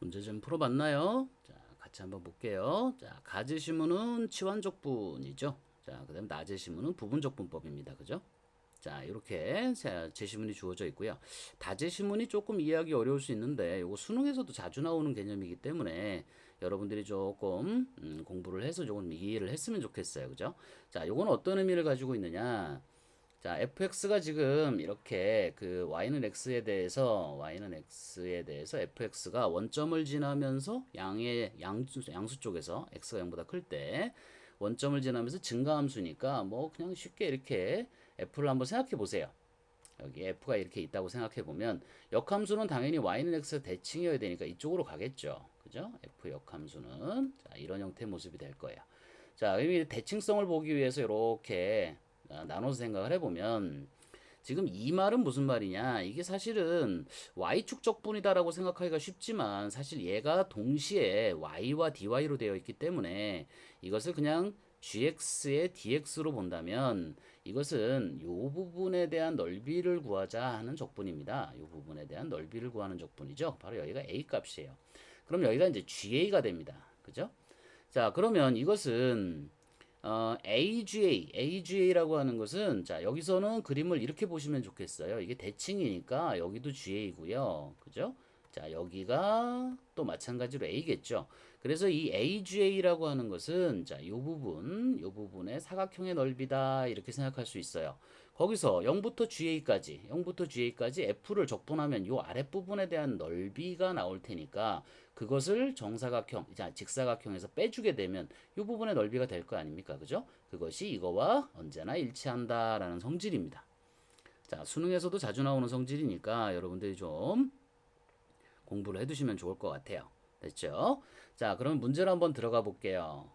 문제 좀 풀어봤나요? 자, 같이 한번 볼게요. 자, 가지시문은 치환적분이죠. 자, 그 다음에 낮의시문은 부분적분법입니다. 그죠? 자, 이렇게 제시문이 주어져 있고요. 다제시문이 조금 이해하기 어려울 수 있는데 이거 수능에서도 자주 나오는 개념이기 때문에 여러분들이 조금 음, 공부를 해서 조금 이해를 했으면 좋겠어요. 그죠? 자, 이건 어떤 의미를 가지고 있느냐? 자, fx가 지금 이렇게 그 y는 x에 대해서 y는 x에 대해서 fx가 원점을 지나면서 양의 양수, 양수 쪽에서 x가 0보다 클 때 원점을 지나면서 증가함수니까 뭐 그냥 쉽게 이렇게 f를 한번 생각해 보세요. 여기 f가 이렇게 있다고 생각해 보면 역함수는 당연히 y는 x 대칭이어야 되니까 이쪽으로 가겠죠. 그죠? f 역함수는 자, 이런 형태의 모습이 될 거예요. 자, 의미 대칭성을 보기 위해서 이렇게 아, 나눠서 생각을 해보면 지금 이 말은 무슨 말이냐 이게 사실은 y축 적분이다라고 생각하기가 쉽지만 사실 얘가 동시에 y와 dy로 되어 있기 때문에 이것을 그냥 gx의 dx로 본다면 이것은 이 부분에 대한 넓이를 구하자 하는 적분입니다. 이 부분에 대한 넓이를 구하는 적분이죠. 바로 여기가 a 값이에요. 그럼 여기가 이제 GA가 됩니다. 그죠? 자, 그러면 이것은 어, AGA, AGA라고 하는 것은 자, 여기서는 그림을 이렇게 보시면 좋겠어요. 이게 대칭이니까 여기도 GA고요. 그죠? 자, 여기가 또 마찬가지로 A겠죠. 그래서 이 AGA라고 하는 것은 자, 요 부분, 요 부분의 사각형의 넓이다 이렇게 생각할 수 있어요. 거기서 0부터 GA까지, 0부터 GA까지 F를 적분하면 요 아랫부분에 대한 넓이가 나올 테니까 그것을 정사각형, 자, 직사각형에서 빼주게 되면 이 부분의 넓이가 될 거 아닙니까? 그죠? 그것이 이거와 언제나 일치한다라는 성질입니다. 자, 수능에서도 자주 나오는 성질이니까 여러분들이 좀 공부를 해두시면 좋을 것 같아요. 됐죠? 자, 그럼 문제를 한번 들어가 볼게요.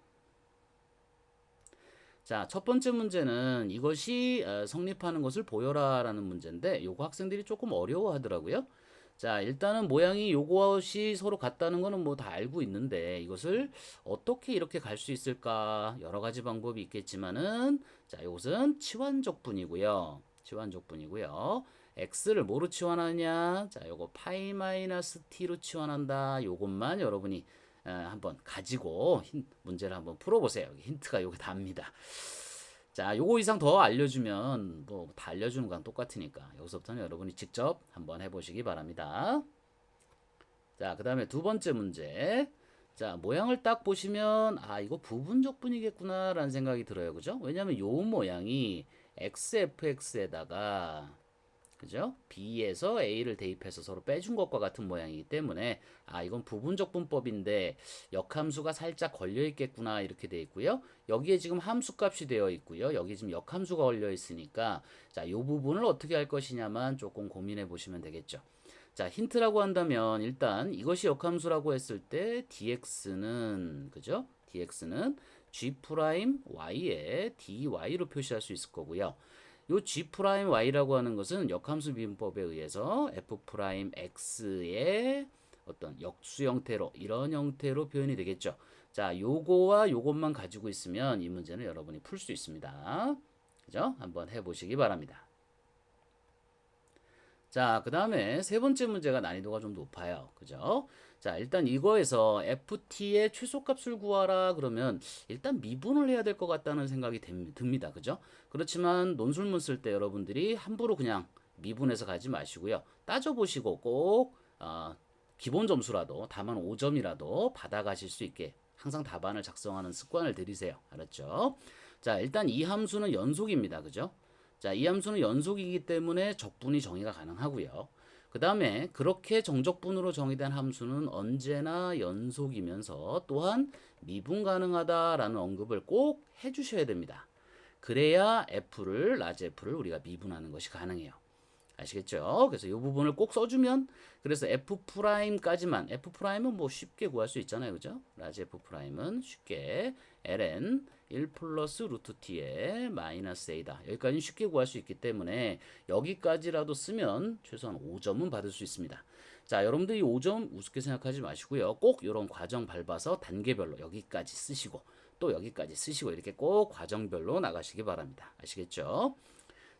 자, 첫 번째 문제는 이것이 어, 성립하는 것을 보여라 라는 문제인데 요거 학생들이 조금 어려워 하더라고요. 자, 일단은 모양이 요것이 서로 같다는 거는 뭐 다 알고 있는데 이것을 어떻게 이렇게 갈 수 있을까? 여러 가지 방법이 있겠지만은 자, 이것은 치환적분이고요. 치환적분이고요. x를 뭐로 치환하느냐? 자, 요거 파이 마이너스 t로 치환한다. 요것만 여러분이 어, 한번 가지고 힌, 문제를 한번 풀어보세요. 힌트가 요게 답니다. 자, 요거 이상 더 알려주면 뭐 다 알려주는 건 똑같으니까 여기서부터는 여러분이 직접 한번 해보시기 바랍니다. 자, 그 다음에 두 번째 문제. 자, 모양을 딱 보시면 아, 이거 부분적 분이겠구나 라는 생각이 들어요. 그죠? 왜냐면 요 모양이 xfx에다가 그죠? B에서 A를 대입해서 서로 빼준 것과 같은 모양이기 때문에 아 이건 부분적 분법인데 역함수가 살짝 걸려 있겠구나 이렇게 돼 있고요. 여기에 지금 함수 값이 되어 있고요. 여기 지금 역함수가 걸려 있으니까 자, 요 부분을 어떻게 할 것이냐만 조금 고민해 보시면 되겠죠. 자, 힌트라고 한다면 일단 이것이 역함수라고 했을 때 dx는 그죠? dx는 g y에 dy로 표시할 수 있을 거고요. 요 g 프라임 y라고 하는 것은 역함수 비문법에 의해서 f 프라임 x의 어떤 역수 형태로 이런 형태로 표현이 되겠죠. 자, 요거와 요것만 가지고 있으면 이 문제는 여러분이 풀 수 있습니다. 그죠? 한번 해보시기 바랍니다. 자, 그 다음에 세 번째 문제가 난이도가 좀 높아요. 그죠? 자, 일단 이거에서 ft의 최소값을 구하라 그러면 일단 미분을 해야 될 것 같다는 생각이 듭니다. 그죠? 그렇지만 논술문 쓸 때 여러분들이 함부로 그냥 미분해서 가지 마시고요. 따져보시고 꼭 어, 기본 점수라도 다만 5점이라도 받아가실 수 있게 항상 답안을 작성하는 습관을 들이세요. 알았죠? 자, 일단 이 함수는 연속입니다. 그죠? 자, 이 함수는 연속이기 때문에 적분이 정의가 가능하고요. 그 다음에 그렇게 정적분으로 정의된 함수는 언제나 연속이면서 또한 미분 가능하다라는 언급을 꼭 해주셔야 됩니다. 그래야 f를 라지 f를 우리가 미분하는 것이 가능해요. 아시겠죠? 그래서 이 부분을 꼭 써주면 그래서 f 프라임까지만 f 프라임은 뭐 쉽게 구할 수 있잖아요, 그죠? 라지 f 프라임은 쉽게 ln 1 플러스 루트 t의 마이너스 a다. 여기까지는 쉽게 구할 수 있기 때문에 여기까지라도 쓰면 최소한 5점은 받을 수 있습니다. 자, 여러분들 이 5점 우습게 생각하지 마시고요. 꼭 이런 과정 밟아서 단계별로 여기까지 쓰시고 또 여기까지 쓰시고 이렇게 꼭 과정별로 나가시기 바랍니다. 아시겠죠?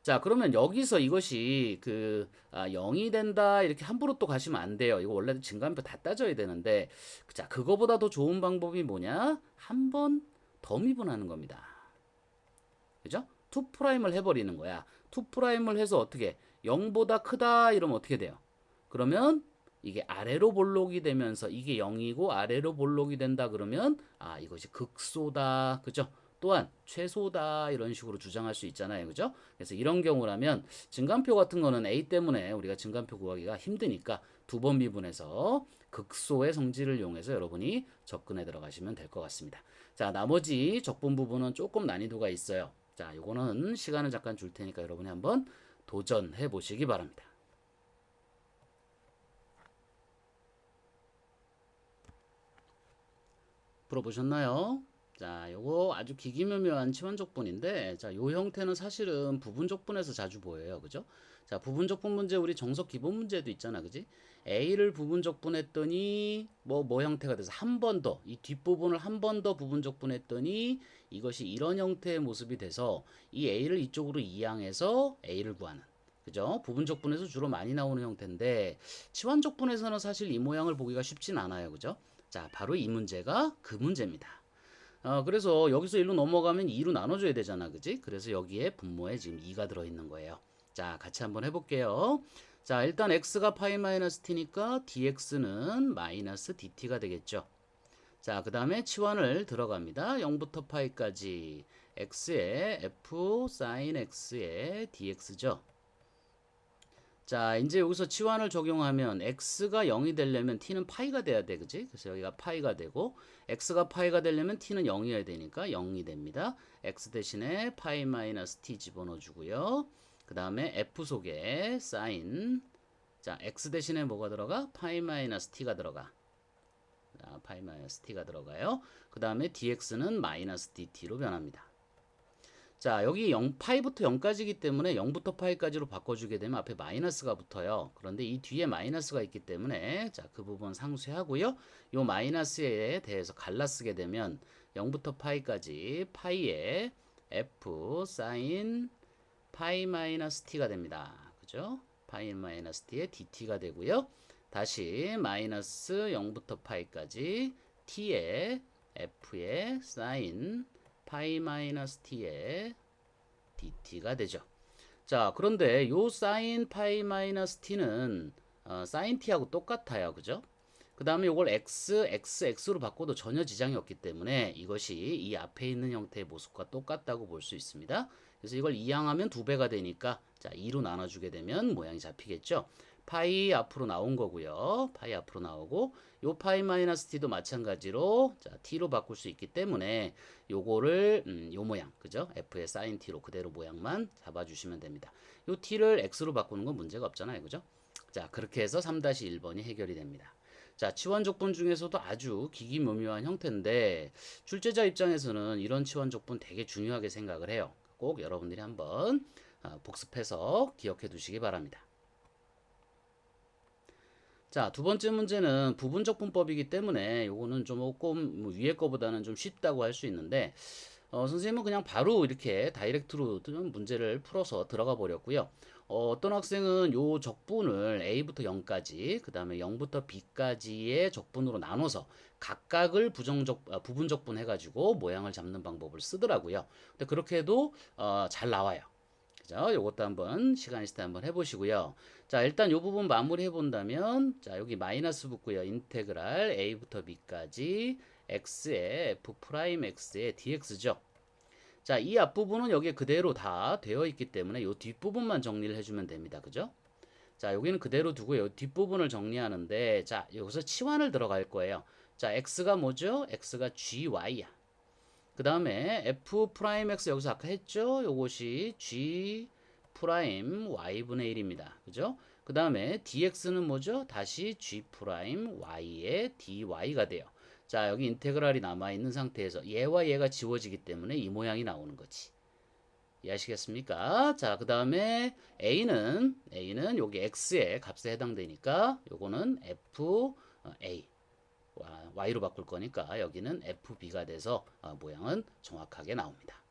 자, 그러면 여기서 이것이 그 아, 0이 된다 이렇게 함부로 또 가시면 안 돼요. 이거 원래 증가함수 다 따져야 되는데 자, 그거보다 더 좋은 방법이 뭐냐? 한번 더 미분하는 겁니다. 그죠? 2 프라임을 해버리는 거야. 2 프라임을 해서 어떻게 0보다 크다 이러면 어떻게 돼요? 그러면 이게 아래로 볼록이 되면서 이게 0이고 아래로 볼록이 된다 그러면 아 이것이 극소다 그죠? 또한 최소다 이런 식으로 주장할 수 있잖아요. 그죠? 그래서 이런 경우라면 증간표 같은 거는 A 때문에 우리가 증간표 구하기가 힘드니까 두 번 미분해서 극소의 성질을 이용해서 여러분이 접근해 들어가시면 될 것 같습니다. 자, 나머지 적분 부분은 조금 난이도가 있어요. 자, 요거는 시간을 잠깐 줄 테니까 여러분이 한번 도전해 보시기 바랍니다. 풀어보셨나요? 자, 요거 아주 기기묘묘한 치환적분인데, 자, 요 형태는 사실은 부분적분에서 자주 보여요. 그죠? 자, 부분적분 문제 우리 정석 기본 문제도 있잖아. 그지? A를 부분적분했더니, 뭐, 뭐 형태가 돼서 한 번 더, 이 뒷부분을 한 번 더 부분적분했더니, 이것이 이런 형태의 모습이 돼서, 이 A를 이쪽으로 이항해서 A를 구하는. 그죠? 부분적분에서 주로 많이 나오는 형태인데, 치환적분에서는 사실 이 모양을 보기가 쉽진 않아요. 그죠? 자, 바로 이 문제가 그 문제입니다. 어, 그래서 여기서 1로 넘어가면 2로 나눠줘야 되잖아. 그지? 그래서 여기에 분모에 지금 2가 들어있는 거예요. 자, 같이 한번 해볼게요. 자, 일단 x가 파이 마이너스 t니까 dx는 마이너스 dt가 되겠죠. 자, 그 다음에 치환을 들어갑니다. 0부터 파이까지 x에 f sin x에 dx죠. 자, 이제 여기서 치환을 적용하면 x가 0이 되려면 t는 파이가 돼야 돼. 그지? 그래서 여기가 파이가 되고 x가 파이가 되려면 t는 0이어야 되니까 0이 됩니다. x 대신에 파이 마이너스 t 집어넣어 주고요. 그 다음에 f 속에 sin 자, x 대신에 뭐가 들어가? 파이 마이너스 t가 들어가. 자, 파이 마이너스 t가 들어가요. 그 다음에 dx는 마이너스 dt로 변합니다. 자, 여기 0, 파이부터 0까지이기 때문에 0부터 파이까지로 바꿔주게 되면 앞에 마이너스가 붙어요. 그런데 이 뒤에 마이너스가 있기 때문에 자, 그 부분 상쇄하고요. 이 마이너스에 대해서 갈라 쓰게 되면 0부터 파이까지 파이에 f 사인 파이 마이너스 t가 됩니다. 그죠? 파이 마이너스 t에 dt가 되고요. 다시 마이너스 0부터 파이까지 t에 f에 사인 파이 마이너스 t에 dt가 되죠. 자, 그런데 요 사인 파이 마이너스 t는 어, 사인 t하고 똑같아요. 그죠? 그 다음에 이걸 x, x, x로 바꿔도 전혀 지장이 없기 때문에 이것이 이 앞에 있는 형태의 모습과 똑같다고 볼 수 있습니다. 그래서 이걸 이항하면 두 배가 되니까 자 2로 나눠주게 되면 모양이 잡히겠죠. 파이 앞으로 나온 거고요. 파이 앞으로 나오고 요 파이 마이너스 t도 마찬가지로 자 t로 바꿀 수 있기 때문에 요거를 음, 요 모양 그죠? f의 사인 t로 그대로 모양만 잡아주시면 됩니다. 요 t를 x로 바꾸는 건 문제가 없잖아요. 그죠? 자 그렇게 해서 3-1번이 해결이 됩니다. 자, 치환적분 중에서도 아주 기기묘묘한 형태인데 출제자 입장에서는 이런 치환적분 되게 중요하게 생각을 해요. 꼭 여러분들이 한번 어, 복습해서 기억해 두시기 바랍니다. 자, 두 번째 문제는 부분적 분법이기 때문에 요거는 조금 뭐 위에 거보다는 좀 쉽다고 할 수 있는데 어, 선생님은 그냥 바로 이렇게 다이렉트로 문제를 풀어서 들어가 버렸고요. 어, 떤 학생은 요 적분을 A부터 0까지, 그 다음에 0부터 B까지의 적분으로 나눠서 각각을 부정적, 아, 부분 적분 해가지고 모양을 잡는 방법을 쓰더라고요. 근데 그렇게 해도 어, 잘 나와요. 그죠? 요것도 한번 시간 있을 때 한번 해보시고요. 자, 일단 요 부분 마무리 해본다면, 자, 여기 마이너스 붙고요. 인테그랄 A부터 B까지 x의 f 프라임 x의 dx죠. 자, 이 앞부분은 여기에 그대로 다 되어 있기 때문에 이 뒷부분만 정리를 해주면 됩니다. 그죠? 자, 여기는 그대로 두고요. 뒷부분을 정리하는데, 자, 여기서 치환을 들어갈 거예요. 자, x가 뭐죠? x가 gy야. 그 다음에 f 프라임 x 여기서 아까 했죠? 요것이 g 프라임 y분의 1입니다. 그죠? 그 다음에 dx는 뭐죠? 다시 g 프라임 y의 dy가 돼요. 자, 여기 인테그랄이 남아있는 상태에서 얘와 얘가 지워지기 때문에 이 모양이 나오는 거지. 이해하시겠습니까? 자, 그 다음에 a는, a는 여기 x의 값에 해당되니까 요거는 f, a. y로 바꿀 거니까 여기는 fb가 돼서 모양은 정확하게 나옵니다.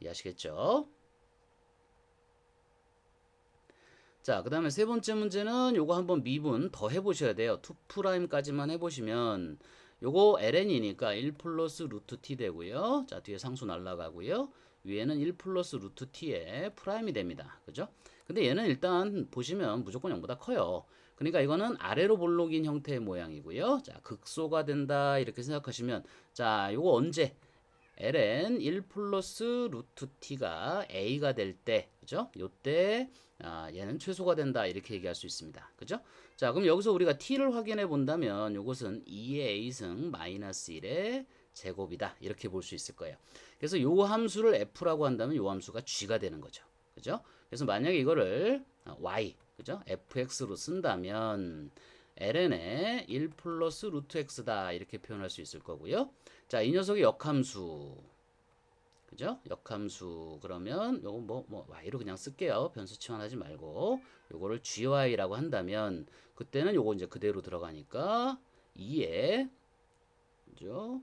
이해하시겠죠? 자, 그 다음에 세 번째 문제는 요거 한번 미분 더 해보셔야 돼요. 2'까지만 해보시면 요거 ln이니까 1 플러스 루트 t 되고요. 자, 뒤에 상수 날라가고요. 위에는 1 플러스 루트 t의 프라임이 됩니다. 그죠? 근데 얘는 일단 보시면 무조건 0보다 커요. 그러니까 이거는 아래로 볼록인 형태의 모양이고요. 자, 극소가 된다 이렇게 생각하시면 자, 요거 언제 ln 1 플러스 루트 t가 a가 될 때, 그죠? 요때 아, 얘는 최소가 된다 이렇게 얘기할 수 있습니다. 그죠? 자, 그럼 여기서 우리가 t를 확인해 본다면 요것은 2의 a승 마이너스 1의 제곱이다 이렇게 볼 수 있을 거예요. 그래서 요 함수를 f라고 한다면 요 함수가 g가 되는 거죠. 그죠? 그래서 만약에 이거를 아, y, 그죠? fx로 쓴다면 ln의 1 플러스 루트 x다 이렇게 표현할 수 있을 거고요. 자, 이 녀석의 역함수. 그죠? 역함수 그러면 요거 뭐, 뭐 y로 그냥 쓸게요. 변수 치환하지 말고 요거를 gy라고 한다면 그때는 요거 이제 그대로 들어가니까 2에 그죠?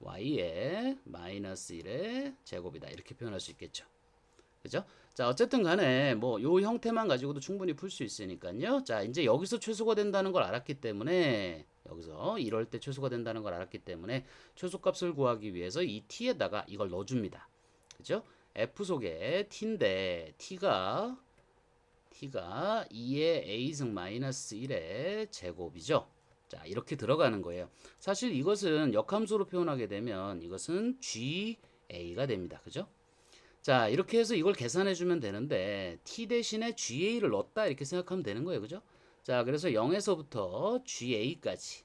y의 마이너스 1의 제곱이다. 이렇게 표현할 수 있겠죠. 그죠? 자, 어쨌든 간에 뭐 요 형태만 가지고도 충분히 풀 수 있으니까요. 자, 이제 여기서 최소가 된다는 걸 알았기 때문에 여기서 이럴 때 최소가 된다는 걸 알았기 때문에 최소값을 구하기 위해서 이 t에다가 이걸 넣어 줍니다. 그죠? f 속에 t인데 t가 t가 2의 a승 마이너스 1의 제곱이죠. 자, 이렇게 들어가는 거예요. 사실 이것은 역함수로 표현하게 되면 이것은 GA가 됩니다. 그죠? 자, 이렇게 해서 이걸 계산해 주면 되는데 t 대신에 GA를 넣었다 이렇게 생각하면 되는 거예요. 그죠? 자, 그래서 0에서부터 GA까지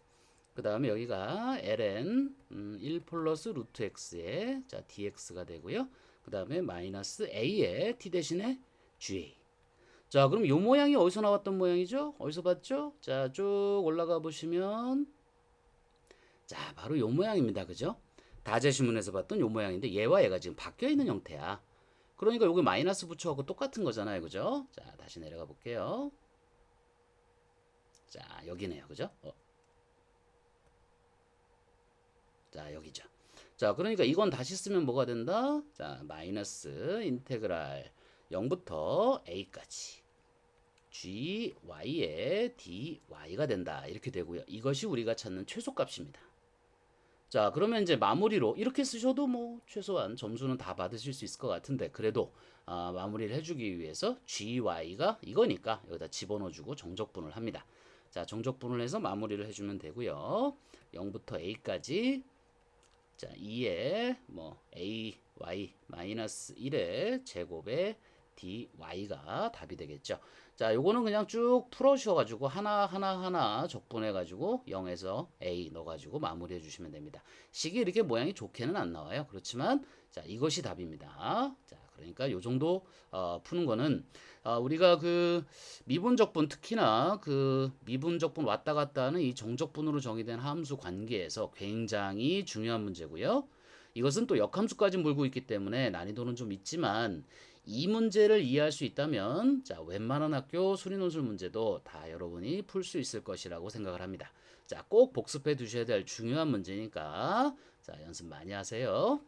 그 다음에 여기가 ln 음, 1 플러스 루트 x에 자 dx가 되고요. 그 다음에 마이너스 a에 t 대신에 ga 자, 그럼 요 모양이 어디서 나왔던 모양이죠? 어디서 봤죠? 자, 쭉 올라가 보시면 자, 바로 요 모양입니다. 그죠? 다제시문에서 봤던 요 모양인데 얘와 얘가 지금 바뀌어 있는 형태야. 그러니까 여기 마이너스 붙여갖고 똑같은 거잖아요. 그죠? 자, 다시 내려가 볼게요. 자, 여기네요. 그죠? 어. 자, 여기죠. 자, 그러니까 이건 다시 쓰면 뭐가 된다? 자, 마이너스 인테그랄 0부터 a까지 g, y의 dy가 된다. 이렇게 되고요. 이것이 우리가 찾는 최소값입니다. 자, 그러면 이제 마무리로 이렇게 쓰셔도 뭐 최소한 점수는 다 받으실 수 있을 것 같은데 그래도 아, 마무리를 해주기 위해서 g, y가 이거니까 여기다 집어넣어주고 정적분을 합니다. 자, 정적분을 해서 마무리를 해주면 되고요. 0부터 a까지 자, 2에 뭐 a, y 마이너스 1의 제곱에 dy가 답이 되겠죠. 자, 요거는 그냥 쭉 풀어주셔가지고 하나 하나 하나 적분해가지고 0에서 a 넣어가지고 마무리해 주시면 됩니다. 식이 이렇게 모양이 좋게는 안 나와요. 그렇지만 자 이것이 답입니다. 자, 그러니까 요 정도 어, 푸는 거는 어, 우리가 그 미분 적분 특히나 그 미분 적분 왔다 갔다 하는 이 정적분으로 정의된 함수 관계에서 굉장히 중요한 문제고요. 이것은 또 역함수까지 물고 있기 때문에 난이도는 좀 있지만 이 문제를 이해할 수 있다면 자 웬만한 학교 수리논술 문제도 다 여러분이 풀 수 있을 것이라고 생각을 합니다. 자 꼭 복습해 두셔야 될 중요한 문제니까 자 연습 많이 하세요.